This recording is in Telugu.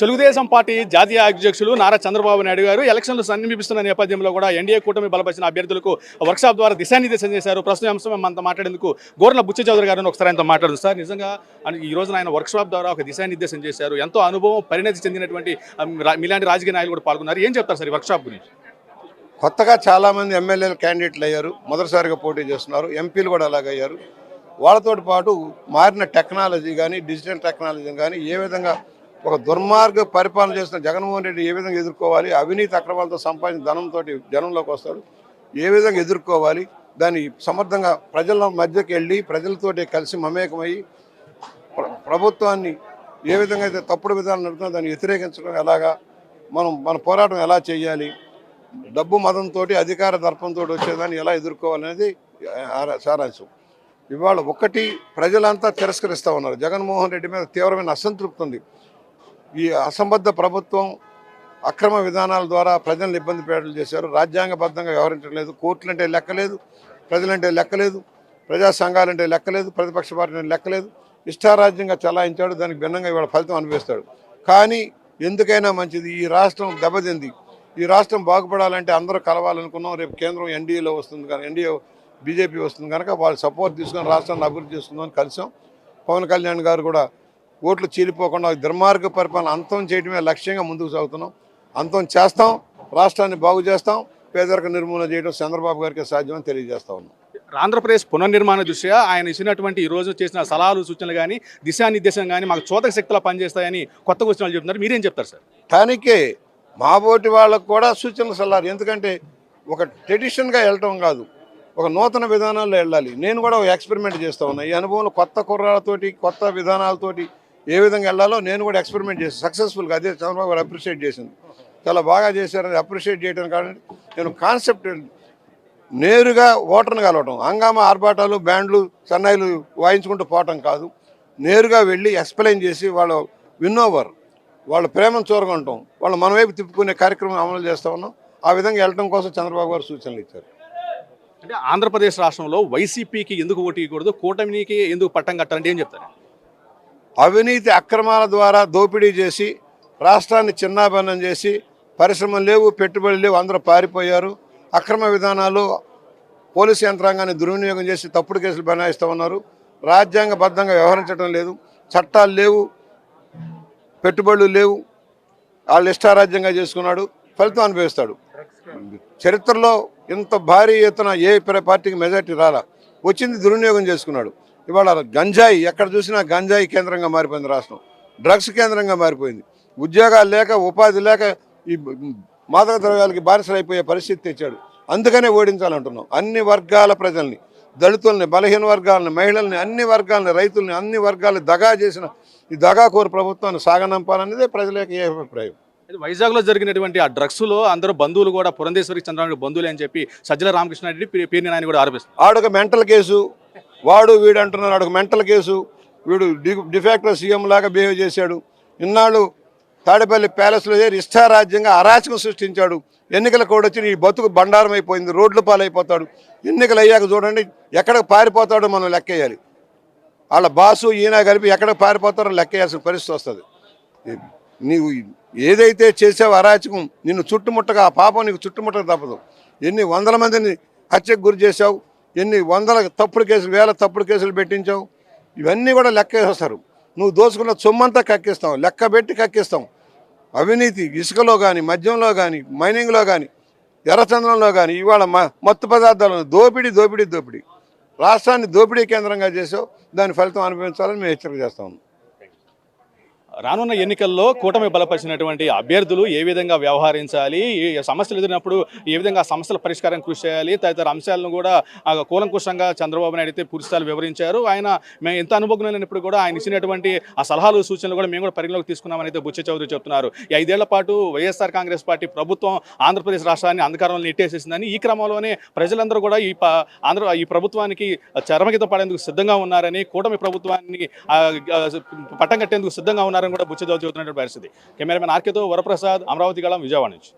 తెలుగుదేశం పార్టీ జాతీయ అధ్యక్షులు నారా చంద్రబాబు నాయుడు గారు ఎలక్షన్లు సమీపిస్తున్న నేపథ్యంలో కూడా ఎన్డీఏ కూటమి బలపరిచిన అభ్యర్థులకు వర్క్షాప్ ద్వారా దిశానిర్దేశం చేశారు. ప్రస్తుతం అంశం మనతో మాట్లాడేందుకు గోర్ల బుచ్చి చౌదరి గారిని ఒకసారి ఆయనతో మాట్లాడు సార్ నిజంగా ఈ రోజున ఆయన వర్క్షాప్ ద్వారా ఒక దిశానిర్దేశం చేశారు. ఎంతో అనుభవం పరిణతి చెందినటువంటి మీలాంటి రాజకీయ నాయకులు కూడా పాల్గొన్నారు. ఏం చెప్తారు సార్ ఈ వర్క్షాప్ గురించి? కొత్తగా చాలామంది ఎమ్మెల్యేలు క్యాండిడేట్లు అయ్యారు. మొదటిసారిగా పోటీ చేస్తున్నారు. ఎంపీలు కూడా అలాగయ్యారు వాళ్ళతో పాటు మారిన టెక్నాలజీ కానీ డిజిటల్ టెక్నాలజీ కానీ ఏ విధంగా ఒక దుర్మార్గ పరిపాలన చేస్తున్న జగన్మోహన్ రెడ్డి ఏ విధంగా ఎదుర్కోవాలి? అవినీతి అక్రమాలతో సంపాదించిన ధనంతో జనంలోకి వస్తాడు. ఏ విధంగా ఎదుర్కోవాలి? దాన్ని సమర్థంగా ప్రజల మధ్యకి వెళ్ళి ప్రజలతోటి కలిసి మమేకమయ్యి ప్రభుత్వాన్ని ఏ విధంగా అయితే తప్పుడు విధానం నడుతుందో దాన్ని వ్యతిరేకించడం ఎలాగా? మనం మన పోరాటం ఎలా చేయాలి? డబ్బు మతంతో అధికార దర్పంతో వచ్చేదాన్ని ఎలా ఎదుర్కోవాలనేది సారాంశం. ఇవాళ ఒకటి ప్రజలంతా తిరస్కరిస్తూ ఉన్నారు. జగన్మోహన్ రెడ్డి మీద తీవ్రమైన అసంతృప్తి ఉంది. ఈ అసంబద్ధ ప్రభుత్వం అక్రమ విధానాల ద్వారా ప్రజలను ఇబ్బంది పెట్టలు చేశారు. రాజ్యాంగబద్ధంగా వ్యవహరించలేదు కోర్టులంటే లెక్కలేదు. ప్రజలంటే లెక్కలేదు. ప్రజా సంఘాలంటే లెక్కలేదు. ప్రతిపక్ష పార్టీ అంటే లెక్కలేదు. ఇష్టారాజ్యంగా చలాయించాడు. దానికి భిన్నంగా ఇవాళ ఫలితం అనిపిస్తాడు. కానీ ఎందుకైనా మంచిది. ఈ రాష్ట్రం దెబ్బతింది. ఈ రాష్ట్రం బాగుపడాలంటే అందరూ కలవాలనుకున్నాం. రేపు కేంద్రం ఎన్డీఏలో వస్తుంది కానీ ఎన్డీఏ బీజేపీ వస్తుంది కనుక వాళ్ళు సపోర్ట్ తీసుకొని రాష్ట్రాన్ని అభివృద్ధి చేసుకుందామని కలిసాం. పవన్ కళ్యాణ్ గారు కూడా ఓట్లు చీలిపోకుండా దుర్మార్గ పరిపాలన అంతం చేయడమే లక్ష్యంగా ముందుకు సాగుతున్నాం. అంతం చేస్తాం రాష్ట్రాన్ని బాగు చేస్తాం పేదరిక నిర్మూలన చేయడం చంద్రబాబు గారికి సాధ్యమని తెలియజేస్తా ఉన్నాం. ఆంధ్రప్రదేశ్ పునర్నిర్మాణ దృష్ట్యా ఆయన ఇచ్చినటువంటి ఈ రోజు చేసిన సలహాలు సూచనలు కానీ దిశానిర్దేశం కానీ మాకు చోదక శక్తులా పనిచేస్తాయని కొత్త క్వశ్చన్లు చెప్తున్నారు. మీరేం చెప్తారు సార్? దానికే మా బోటి వాళ్ళకు కూడా సూచనలు సలహాలు. ఎందుకంటే ఒక ట్రెడిషన్గా వెళ్ళటం కాదు ఒక నూతన విధానాల్లో వెళ్ళాలి. నేను కూడా ఒక ఎక్స్పెరిమెంట్ చేస్తూ ఉన్నా. ఈ అనుభవంలో కొత్త కుర్రాలతోటి కొత్త విధానాలతోటి ఏ విధంగా వెళ్ళాలో నేను కూడా ఎక్స్పెరిమెంట్ చేసి సక్సెస్ఫుల్గా అదే చంద్రబాబు గారు అప్రిషియేట్ చేసింది. చాలా బాగా చేశారని అప్రిషియేట్ చేయడం కానీ నేను కాన్సెప్ట్ నేరుగా ఓటర్ని కలవటం. హంగామా ఆర్భాటాలు బ్యాండ్లు సన్నాయిలు వాయించుకుంటూ పోవటం కాదు. నేరుగా వెళ్ళి ఎక్స్ప్లెయిన్ చేసి వాళ్ళ విన్నోవర్ వాళ్ళ ప్రేమను చూరగొంటాం వాళ్ళు మనవైపు తిప్పుకునే కార్యక్రమం అమలు చేస్తూ ఉన్నాం. ఆ విధంగా వెళ్ళటం కోసం చంద్రబాబు గారు సూచనలు ఇచ్చారు. అంటే ఆంధ్రప్రదేశ్ రాష్ట్రంలో వైసీపీకి ఎందుకు ఓటు ఇవ్వకూడదు కూటమికి ఎందుకు పట్టం కట్టాలంటే ఏం చెప్తారు? అవినీతి అక్రమాల ద్వారా దోపిడీ చేసి రాష్ట్రాన్ని చిన్నాభిన్నం చేసి పరిశ్రమలు లేవు పెట్టుబడులు లేవు అందరూ పారిపోయారు. అక్రమ విధానాలు పోలీసు యంత్రాంగాన్ని దుర్వినియోగం చేసి తప్పుడు కేసులు బనాయిస్తూ ఉన్నారు. రాజ్యాంగబద్ధంగా వ్యవహరించడం లేదు. చట్టాలు లేవు పెట్టుబడులు లేవు. వాళ్ళు ఇష్టారాజ్యంగా చేసుకున్నాడు ఫలితం అనుభవిస్తాడు. చరిత్రలో ఇంత భారీ ఎత్తున ఏ పార్టీకి మెజార్టీ రాలా. వచ్చింది దుర్వినియోగం చేసుకున్నాడు. ఇవాళ గంజాయి ఎక్కడ చూసినా గంజాయి కేంద్రంగా మారిపోయింది రాష్ట్రం డ్రగ్స్ కేంద్రంగా మారిపోయింది ఉద్యోగాలు లేక ఉపాధి లేక ఈ మాదక ద్రవ్యాలకి బానిసలైపోయే అయిపోయే పరిస్థితి తెచ్చాడు అందుకనే ఓడించాలంటున్నాం అన్ని వర్గాల ప్రజల్ని దళితుల్ని బలహీన వర్గాలని మహిళల్ని అన్ని వర్గాలని రైతుల్ని అన్ని వర్గాలని దగా చేసిన ఈ దగాకోరు ప్రభుత్వాన్ని సాగనంపాలనేదే ప్రజల యొక్క ఏ అభిప్రాయం అయితే వైజాగ్లో జరిగినటువంటి ఆ డ్రగ్స్లో అందరూ బంధువులు కూడా పురంధేశ్వరికి చంద్రబాబు బంధువులు అని చెప్పి సజ్జల రామకృష్ణారెడ్డి పే- పేర్ని నాయన కూడా ఆరోపిస్తారు ఆడొక మెంటల్ కేసు వాడు వీడు అంటున్నాడు మెంటల్ కేసు. వీడు డి సీఎం లాగా బిహేవ్ చేశాడు. ఇన్నాళ్ళు తాడేపల్లి ప్యాలెస్లో ఇష్టారాజ్యంగా అరాచకం సృష్టించాడు. ఎన్నికల కూడా వచ్చి ఈ బతుకు బండారం అయిపోయింది రోడ్ల పాలైపోతాడు. ఎన్నికలు అయ్యాక చూడండి ఎక్కడికి పారిపోతాడో మనం లెక్కేయాలి. వాళ్ళ బాసు ఈయన కలిపి ఎక్కడికి పారిపోతారో లెక్కేయాల్సిన పరిస్థితి వస్తుంది. నీవు ఏదైతే చేసావు అరాచకం నిన్ను చుట్టుముట్టగా ఆ పాపం నీకు చుట్టుముట్టక తప్పదు. ఎన్ని వందల మందిని హత్యకు గురి చేశావు ఎన్ని వందల తప్పుడు కేసులు వేల తప్పుడు కేసులు పెట్టించావు? ఇవన్నీ కూడా లెక్క వేస్తారు నువ్వు దోచుకున్న సొమ్మంతా కక్కిస్తావు. లెక్క పెట్టి కక్కిస్తాం అవినీతి ఇసుకలో కానీ మద్యంలో కానీ మైనింగ్లో కానీ ఎర్రచంద్రంలో కానీ ఇవాళ మ మత్తు పదార్థాలను దోపిడీ దోపిడీ దోపిడీ. రాష్ట్రాన్ని దోపిడీ కేంద్రంగా చేసావు. దాని ఫలితం అనుభవించాలని మేము హెచ్చరిక చేస్తాము రానున్న ఎన్నికల్లో కూటమి బలపరిచినటువంటి అభ్యర్థులు ఏ విధంగా వ్యవహరించాలి? సమస్యలు ఎదురినప్పుడు ఏ విధంగా ఆ సమస్యల పరిష్కారం కృషి చేయాలి? తదితర అంశాలను కూడా కూలంకుషంగా చంద్రబాబు నాయుడు అయితే పూర్తిస్థాయిలో వివరించారు. ఆయన మేము ఎంత అనుభవజ్ఞులైనప్పుడు కూడా ఆయన ఇచ్చినటువంటి ఆ సలహాలు సూచనలు కూడా మేము కూడా పరిగణలోకి తీసుకున్నామని అయితే బుచ్చ చౌదరి చెప్తున్నారు. ఈ ఐదేళ్ళ పాటు వైఎస్ఆర్ కాంగ్రెస్ పార్టీ ప్రభుత్వం ఆంధ్రప్రదేశ్ రాష్ట్రాన్ని అంధకారంలో నెట్టేసేసిందని ఈ క్రమంలోనే ప్రజలందరూ కూడా ఈ ఆంధ్ర ఈ ప్రభుత్వానికి చరమగిత పడేందుకు సిద్ధంగా ఉన్నారని కూటమి ప్రభుత్వాన్ని పట్టం కట్టేందుకు సిద్ధంగా ఉన్నారు కూడా బుచ్చ చౌదరి చెబుతున్నటువంటి పరిస్థితి. కెమెరామెన్ ఆర్కేతో వరప్రసాద్ అమరావతి కాలం విజయవాడ నుంచి.